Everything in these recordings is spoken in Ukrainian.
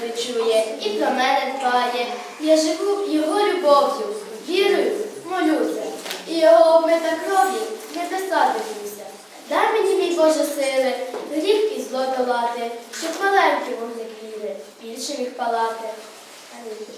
завжди чує і про мене дбає. Я живу його любов'ю, вірою, молюся, і його обмита кров'ю не досадився. Дай мені, мій Боже, сили, гріх і зло долати, щоб маленькі вогник віри, більше міг палати. Амінь.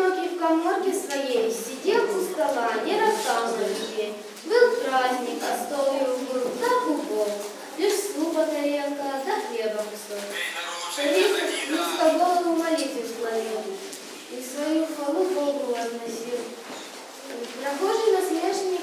одинокий в коморке своей, сидел у стола, не роптал на. Был праздник, а стол его был так убог, лишь супа тарелка, да хлеба кусок. Шарик низко голову молитве склонил, и свою хвалу Богу возносил. Прохожий насмешник